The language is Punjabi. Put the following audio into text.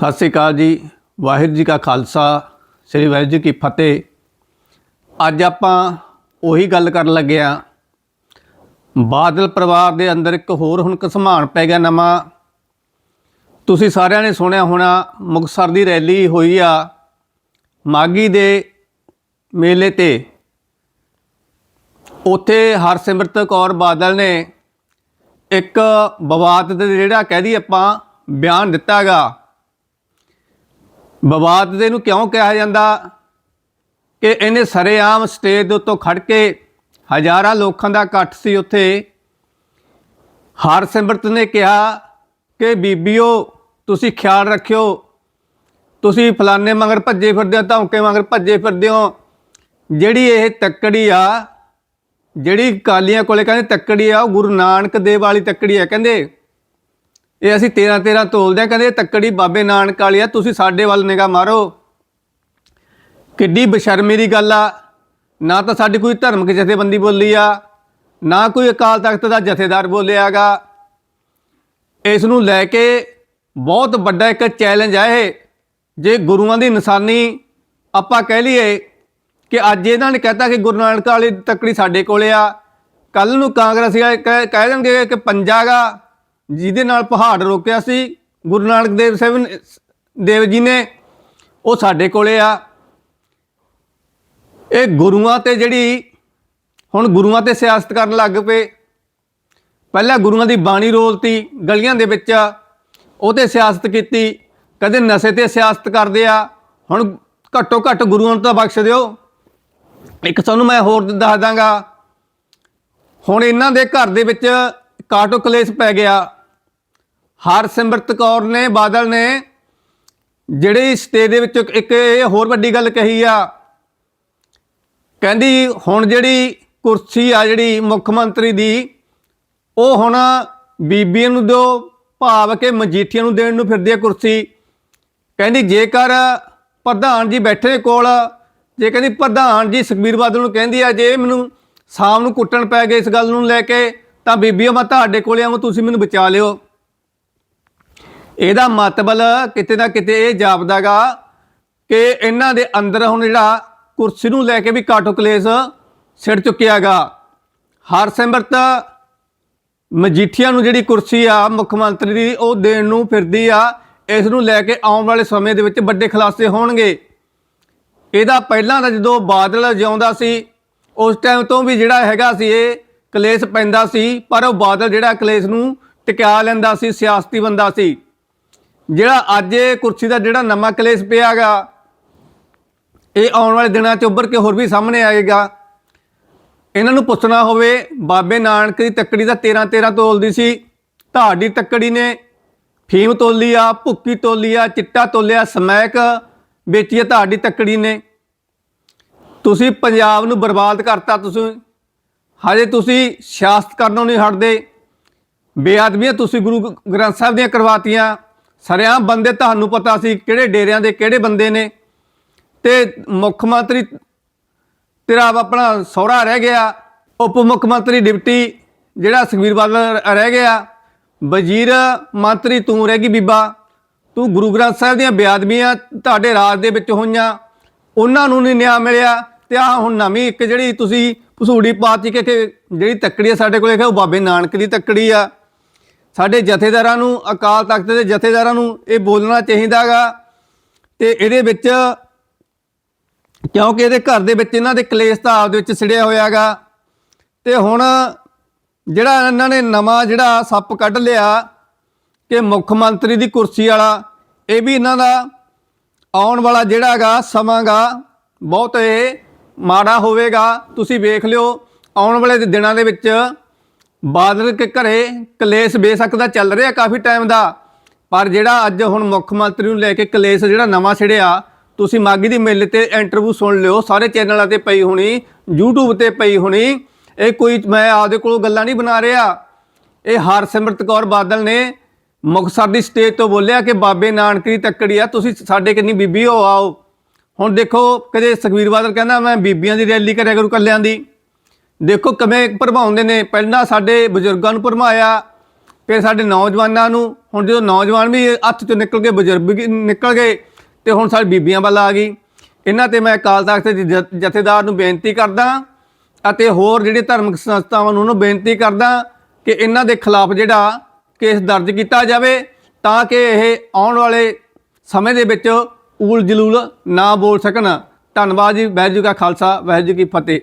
ਸਤਿ ਸ੍ਰੀ ਅਕਾਲ ਜੀ। ਵਾਹਿਗੁਰੂ ਜੀ ਕਾ ਖਾਲਸਾ, ਸ੍ਰੀ ਵਾਹਿਗੁਰੂ ਜੀ ਕੀ ਫਤਿਹ। ਅੱਜ ਆਪਾਂ ਉਹੀ ਗੱਲ ਕਰਨ ਲੱਗੇ ਆ ਬਾਦਲ ਪਰਿਵਾਰ ਦੇ ਅੰਦਰ ਇੱਕ ਹੋਰ ਹੁਣ ਘਸਮਾਨ ਪੈ ਗਿਆ ਨਵਾਂ। ਤੁਸੀਂ ਸਾਰਿਆਂ ਨੇ ਸੁਣਿਆ ਹੋਣਾ, ਮੁਕਤਸਰ ਦੀ ਰੈਲੀ ਹੋਈ ਆ ਮਾਗੀ ਦੇ ਮੇਲੇ ਤੇ। ਉੱਥੇ ਹਰਸਿਮਰਤ ਕੌਰ ਬਾਦਲ ਨੇ ਇੱਕ ਵਿਵਾਦ ਦੇ ਜਿਹੜਾ ਕਹਿ ਦਈਏ ਆਪਾਂ ਬਿਆਨ ਦਿੱਤਾਗਾ। ਵਿਵਾਦ ਦੇ ਨੂੰ ਕਿਉਂ ਕਿਹਾ ਜਾਂਦਾ? ਕਿ ਇਹਨੇ ਸਰੇਆਮ ਸਟੇਜ ਦੇ ਉੱਤੋਂ ਖੜ ਕੇ ਹਜ਼ਾਰਾਂ ਲੋਕਾਂ ਦਾ ਇਕੱਠ ਸੀ ਉੱਥੇ। ਹਰਸਿਮਰਤ ਨੇ ਕਿਹਾ ਕਿ, ਬੀਬੀਓ, ਤੁਸੀਂ ਖਿਆਲ ਰੱਖਿਓ। ਤੁਸੀਂ ਫਲਾਣੇ ਮਗਰ ਭੱਜੇ ਫਿਰਦੇ ਹੋ, ਧੌਂਕੇ ਮਗਰ ਭੱਜੇ ਫਿਰਦੇ ਹੋ। ਜਿਹੜੀ ਇਹ ਤੱਕੜੀ ਆ, ਜਿਹੜੀ ਕਾਲੀਆਂ ਕੋਲੇ ਕਹਿੰਦੇ ਤੱਕੜੀ ਆ, ਉਹ ਗੁਰੂ ਨਾਨਕ ਦੇਵ ਵਾਲੀ ਤੱਕੜੀ ਆ। ਕਹਿੰਦੇ ਇਹ ਅਸੀਂ 13 13 ਤੋਲਦੇ ਆ, ਕਹਿੰਦੇ ਇਹ ਤੱਕੜੀ ਬਾਬੇ ਨਾਨਕ ਵਾਲੀ ਆ, ਤੁਸੀਂ ਸਾਡੇ ਵੱਲ ਨਿਗਾਹ ਮਾਰੋ। ਕਿੱਡੀ ਬਸ਼ਰਮੀ ਦੀ ਗੱਲ ਆ, ਨਾ ਤਾਂ ਸਾਡੀ ਕੋਈ ਧਰਮਕ ਜਥੇਬੰਦੀ ਬੋਲੀ ਆ, ਨਾ ਕੋਈ ਅਕਾਲ ਤਖਤ ਦਾ ਜਥੇਦਾਰ ਬੋਲਿਆਗਾ ਇਸ ਨੂੰ ਲੈ ਕੇ ਬਹੁਤ ਵੱਡਾ ਇੱਕ ਚੈਲੰਜ ਆ ਇਹ। ਜੇ ਗੁਰੂਆਂ ਦੀ ਨਿਸ਼ਾਨੀ ਆਪਾਂ ਕਹਿ ਲਈਏ ਕਿ ਅੱਜ ਇਹਨਾਂ ਨੇ ਕਹਤਾ ਕਿ ਗੁਰੂ ਨਾਨਕ ਵਾਲੀ ਤੱਕੜੀ ਸਾਡੇ ਕੋਲੇ ਆ ਕੱਲ ਨੂੰ ਕਾਂਗਰਸੀ ਕਹਿ ਕਹਿ ਦੇਣਗੇ ਕਿ ਪੰਜਾਗਾ ਜਿਹਦੇ ਨਾਲ ਪਹਾੜ ਰੋਕਿਆ ਸੀ, ਗੁਰੂ ਨਾਨਕ ਦੇਵ ਸਾਹਿਬ ਦੇਵ ਜੀ ਨੇ, ਉਹ ਸਾਡੇ ਕੋਲੇ ਆ। ਇਹ ਗੁਰੂਆਂ ਤੇ ਜਿਹੜੀ, ਹੁਣ ਗੁਰੂਆਂ ਤੇ ਸਿਆਸਤ ਕਰਨ ਲੱਗ ਪਏ। ਪਹਿਲਾਂ ਗੁਰੂਆਂ ਦੀ ਬਾਣੀ ਰੋਲਤੀ, ਗਲੀਆਂ ਦੇ ਵਿੱਚ। ਉਹ ਤੇ ਸਿਆਸਤ ਕੀਤੀ ਕਦੇ ਨਸ਼ੇ ਤੇ ਸਿਆਸਤ ਕਰਦੇ ਆ। ਹੁਣ ਘੱਟੋ ਘੱਟ ਗੁਰੂਆਂ ਨੂੰ ਤਾਂ ਬਖਸ਼ ਦਿਓ। ਇੱਕ ਤੁਹਾਨੂੰ ਮੈਂ ਹੋਰ ਦੱਸ ਦਾਂਗਾ। ਹੁਣ ਇਹਨਾਂ ਦੇ ਘਰ ਦੇ ਵਿੱਚ ਕਾਟੋ ਕਲੇਸ਼ ਪੈ ਗਿਆ। ਹਰਸਿਮਰਤ ਕੌਰ ਨੇ, ਬਾਦਲ ਨੇ ਜਿਹੜੀ ਸਟੇਜ ਦੇ ਵਿੱਚ ਇੱਕ ਇਹ ਹੋਰ ਵੱਡੀ ਗੱਲ ਕਹੀ ਆ। ਕਹਿੰਦੀ ਹੁਣ ਜਿਹੜੀ ਕੁਰਸੀ ਆ, ਜਿਹੜੀ ਮੁੱਖ ਮੰਤਰੀ ਦੀ, ਉਹ ਹੁਣ ਬੀਬੀਆਂ ਨੂੰ ਦਿਓ, ਭਾਵ ਕਿ ਮਜੀਠੀਆਂ ਨੂੰ ਦੇਣ ਨੂੰ ਫਿਰਦੀ ਆ ਕੁਰਸੀ। ਕਹਿੰਦੀ ਜੇਕਰ ਪ੍ਰਧਾਨ ਜੀ ਬੈਠੇ ਕੋਲ, ਜੇ ਕਹਿੰਦੀ ਪ੍ਰਧਾਨ ਜੀ ਸੁਖਬੀਰ ਬਾਦਲ ਨੂੰ ਕਹਿੰਦੀ ਆ, ਜੇ ਮੈਨੂੰ ਸ਼ਾਮ ਨੂੰ ਕੁੱਟਣ ਪੈ ਗਏ ਇਸ ਗੱਲ ਨੂੰ ਲੈ ਕੇ, ਤਾਂ ਬੀਬੀਓ ਮੈਂ ਤੁਹਾਡੇ ਕੋਲੇ ਆਵਾਂ, ਤੁਸੀਂ ਮੈਨੂੰ ਬਚਾ ਲਿਓ। ਇਹਦਾ ਮਤਲਬ ਕਿਤੇ ਨਾ ਕਿਤੇ ਇਹ ਜਾਪਦਾਗਾ ਕਿ ਇਹਨਾਂ ਦੇ ਅੰਦਰ ਹੁਣ ਜਿਹੜਾ ਕੁਰਸੀ ਨੂੰ ਲੈ ਕੇ ਵੀ ਕਾਟੋ ਕਲੇਸ਼ ਸਿਰ ਚੁੱਕਿਆਗਾ ਹਰਸਿਮਰਤ ਮਜੀਠੀਆ ਨੂੰ ਜਿਹੜੀ ਕੁਰਸੀ ਆ, ਮੁੱਖ ਮੰਤਰੀ ਦੀ, ਉਹ ਦੇਣ ਨੂੰ ਫਿਰਦੀ ਆ। ਇਸ ਨੂੰ ਲੈ ਕੇ ਆਉਣ ਵਾਲੇ ਸਮੇਂ ਦੇ ਵਿੱਚ ਵੱਡੇ ਖੁਲਾਸੇ ਹੋਣਗੇ। ਇਹਦਾ ਪਹਿਲਾਂ ਤਾਂ ਜਦੋਂ ਬਾਦਲ ਜਿਉਂਦਾ ਸੀ, ਉਸ ਟਾਈਮ ਤੋਂ ਵੀ ਜਿਹੜਾ ਹੈਗਾ ਸੀ, ਇਹ ਕਲੇਸ਼ ਪੈਂਦਾ ਸੀ, ਪਰ ਉਹ ਬਾਦਲ ਜਿਹੜਾ ਕਲੇਸ਼ ਨੂੰ ਟਿਕਾ ਲੈਂਦਾ ਸੀ, ਸਿਆਸਤੀ ਬੰਦਾ ਸੀ। ਜਿਹੜਾ ਅੱਜ ਇਹ ਕੁਰਸੀ ਦਾ ਜਿਹੜਾ ਨਵਾਂ ਕਲੇਸ਼ ਪਿਆਗਾ ਇਹ ਆਉਣ ਵਾਲੇ ਦਿਨਾਂ 'ਚ ਉੱਭਰ ਕੇ ਹੋਰ ਵੀ ਸਾਹਮਣੇ ਆਏਗਾ। ਇਹਨਾਂ ਨੂੰ ਪੁੱਛਣਾ ਹੋਵੇ, ਬਾਬੇ ਨਾਨਕ ਦੀ ਤੱਕੜੀ ਦਾ 13 13 ਤੋਲਦੀ ਸੀ, ਤੁਹਾਡੀ ਤੱਕੜੀ ਨੇ ਫੀਮ ਤੋਲੀ ਆ, ਭੁੱਕੀ ਤੋਲੀ ਆ, ਚਿੱਟਾ ਤੋਲਿਆ, ਸਮੈਕ ਵੇਚੀ ਆ ਤੁਹਾਡੀ ਤੱਕੜੀ ਨੇ। ਤੁਸੀਂ ਪੰਜਾਬ ਨੂੰ ਬਰਬਾਦ ਕਰਤਾ ਤੁਸੀਂ। ਹਜੇ ਤੁਸੀਂ ਸਿਆਸਤ ਕਰਨੋਂ ਨਹੀਂ ਹਟਦੇ। ਬੇਅਦਬੀਆਂ ਤੁਸੀਂ ਗੁਰੂ ਗ੍ਰੰਥ ਸਾਹਿਬ ਦੀਆਂ ਕਰਵਾਤੀਆਂ। ਸਰਿਆਮ ਬੰਦੇ ਤੁਹਾਨੂੰ ਪਤਾ ਸੀ ਕਿਹੜੇ ਡੇਰਿਆਂ ਦੇ ਕਿਹੜੇ ਬੰਦੇ ਨੇ। ਤੇ ਮੁੱਖ ਮੰਤਰੀ ਤੇਰਾ ਆਪਣਾ ਸਹੁਰਾ ਰਹਿ ਗਿਆ, ਉਪ ਮੁੱਖ ਮੰਤਰੀ ਡਿਪਟੀ ਜਿਹੜਾ ਸੁਖਬੀਰ ਬਾਦਲ ਰਹਿ ਗਿਆ। ਵਜ਼ੀਰ ਮੰਤਰੀ ਤੂੰ ਰਹਿ ਗਈ ਬੀਬਾ, ਤੂੰ ਗੁਰੂ ਗ੍ਰੰਥ ਸਾਹਿਬ ਦੀਆਂ ਬੇਅਦਬੀਆਂ ਤੁਹਾਡੇ ਰਾਜ ਦੇ ਵਿੱਚ ਹੋਈਆਂ, ਉਹਨਾਂ ਨੂੰ ਨਹੀਂ ਨਿਆਂ ਮਿਲਿਆ। ਤੇ ਆ ਹੁਣ ਨਵੀਂ ਇੱਕ ਜਿਹੜੀ ਤੁਸੀਂ ਭਸੂੜੀ ਪਾਤੀ ਕਿ ਕਿ ਜਿਹੜੀ ਤੱਕੜੀ ਆ ਸਾਡੇ ਕੋਲੇ, ਕਿ ਉਹ ਬਾਬੇ ਨਾਨਕ ਦੀ ਤੱਕੜੀ ਆ। ਸਾਡੇ ਜਥੇਦਾਰਾਂ ਨੂੰ, ਅਕਾਲ ਤਖਤ ਦੇ ਜਥੇਦਾਰਾਂ ਨੂੰ ਇਹ ਬੋਲਣਾ ਚਾਹੀਦਾਗਾ ਤੇ ਇਹਦੇ ਵਿੱਚ ਕਿਉਂਕਿ ਇਹਦੇ ਘਰ ਦੇ ਵਿੱਚ ਇਹਨਾਂ ਦੇ ਕਲੇਸ਼ ਤਾਂ ਆਪ ਦੇ ਵਿੱਚ ਸਿੜਿਆ ਹੋਇਆਗਾ ਤੇ ਹੁਣ ਜਿਹੜਾ ਇਹਨਾਂ ਨੇ ਨਵਾਂ ਜਿਹੜਾ ਸੱਪ ਕੱਢ ਲਿਆ ਕਿ ਮੁੱਖ ਮੰਤਰੀ ਦੀ ਕੁਰਸੀ ਵਾਲਾ, ਇਹ ਵੀ ਇਹਨਾਂ ਦਾ ਆਉਣ ਵਾਲਾ ਜਿਹੜਾਗਾ ਸਮਾਂਗਾ, ਬਹੁਤ ਇਹ ਮਾੜਾ ਹੋਵੇਗਾ। ਤੁਸੀਂ ਵੇਖ ਲਿਓ, ਆਉਣ ਵਾਲੇ ਦਿਨਾਂ ਦੇ ਵਿੱਚ ਬਾਦਲ ਕੇ ਘਰੇ ਕਲੇਸ਼ ਬੇਸ਼ੱਕ ਦਾ ਚੱਲ ਰਿਹਾ ਕਾਫੀ ਟਾਈਮ ਦਾ, ਪਰ ਜਿਹੜਾ ਅੱਜ ਹੁਣ ਮੁੱਖ ਮੰਤਰੀ ਨੂੰ ਲੈ ਕੇ ਕਲੇਸ਼ ਜਿਹੜਾ ਨਵਾਂ ਛਿੜਿਆ, ਤੁਸੀਂ ਮਾਗੀ ਦੀ ਮੇਲੇ ਤੇ ਇੰਟਰਵਿਊ ਸੁਣ ਲਿਓ, ਸਾਰੇ ਚੈਨਲਾਂ ਤੇ ਪਈ ਹੋਣੀ, YouTube ਤੇ ਪਈ ਹੋਣੀ, ਇਹ ਕੋਈ ਮੈਂ ਆਪਦੇ ਕੋਲੋਂ ਗੱਲਾਂ ਨਹੀਂ ਬਣਾ ਰਿਹਾ। ਇਹ ਹਰਸਿਮਰਤ ਕੌਰ ਬਾਦਲ ਨੇ ਮੁਕਤਸਰ ਦੀ ਸਟੇਜ ਤੋਂ ਬੋਲਿਆ ਕਿ ਬਾਬੇ ਨਾਨਕ ਦੀ ਤੱਕੜੀ ਆ, ਤੁਸੀਂ ਸਾਡੇ ਕਿੰਨੀ ਬੀਬੀ ਹੋ, ਆਓ। ਹੁਣ ਦੇਖੋ, ਕਦੇ ਸੁਖਬੀਰ ਬਾਦਲ ਕਹਿੰਦਾ, ਮੈਂ ਬੀਬੀਆਂ ਦੀ ਰੈਲੀ ਕਰਿਆ ਕਰੂ ਕੱਲਿਆਂ ਦੀ। ਦੇਖੋ ਕਿਵੇਂ ਭਰਮਾਉਂਦੇ ਨੇ। ਪਹਿਲਾਂ ਸਾਡੇ ਬਜ਼ੁਰਗਾਂ ਨੂੰ ਭਰਮਾਇਆ, ਫਿਰ ਸਾਡੇ ਨੌਜਵਾਨਾਂ ਨੂੰ। ਹੁਣ ਜਦੋਂ ਨੌਜਵਾਨ ਵੀ ਹੱਥ ਚੋਂ ਨਿਕਲ ਕੇ ਬਜ਼ੁਰਗ ਵੀ ਨਿਕਲ ਗਏ, ਤੇ ਹੁਣ ਸਾਡੀ ਬੀਬੀਆਂ ਵੱਲ ਆ ਗਈ। ਇਹਨਾਂ ਤੇ ਮੈਂ ਅਕਾਲ ਤਖਤ ਦੇ ਜ- ਜਥੇਦਾਰ ਨੂੰ ਬੇਨਤੀ ਕਰਦਾ ਅਤੇ ਹੋਰ ਜਿਹੜੇ ਧਾਰਮਿਕ ਸੰਸਥਾਵਾਂ ਨੂੰ ਉਹਨੂੰ ਬੇਨਤੀ ਕਰਦਾ ਕਿ ਇਹਨਾਂ ਦੇ ਖਿਲਾਫ ਜਿਹੜਾ ਕੇਸ ਦਰਜ ਕੀਤਾ ਜਾਵੇ, ਤਾਂ ਕਿ ਇਹ ਆਉਣ ਵਾਲੇ ਸਮੇਂ ਦੇ ਵਿੱਚ ਊਲ ਜਲੂਲ ਨਾ ਬੋਲ ਸਕਣ। ਧੰਨਵਾਦ ਜੀ, ਵਾਹਿਗੁਰੂ ਕਾ ਖਾਲਸਾ, ਵਾਹਿਗੁਰੂ ਕੀ ਫਤਿਹ।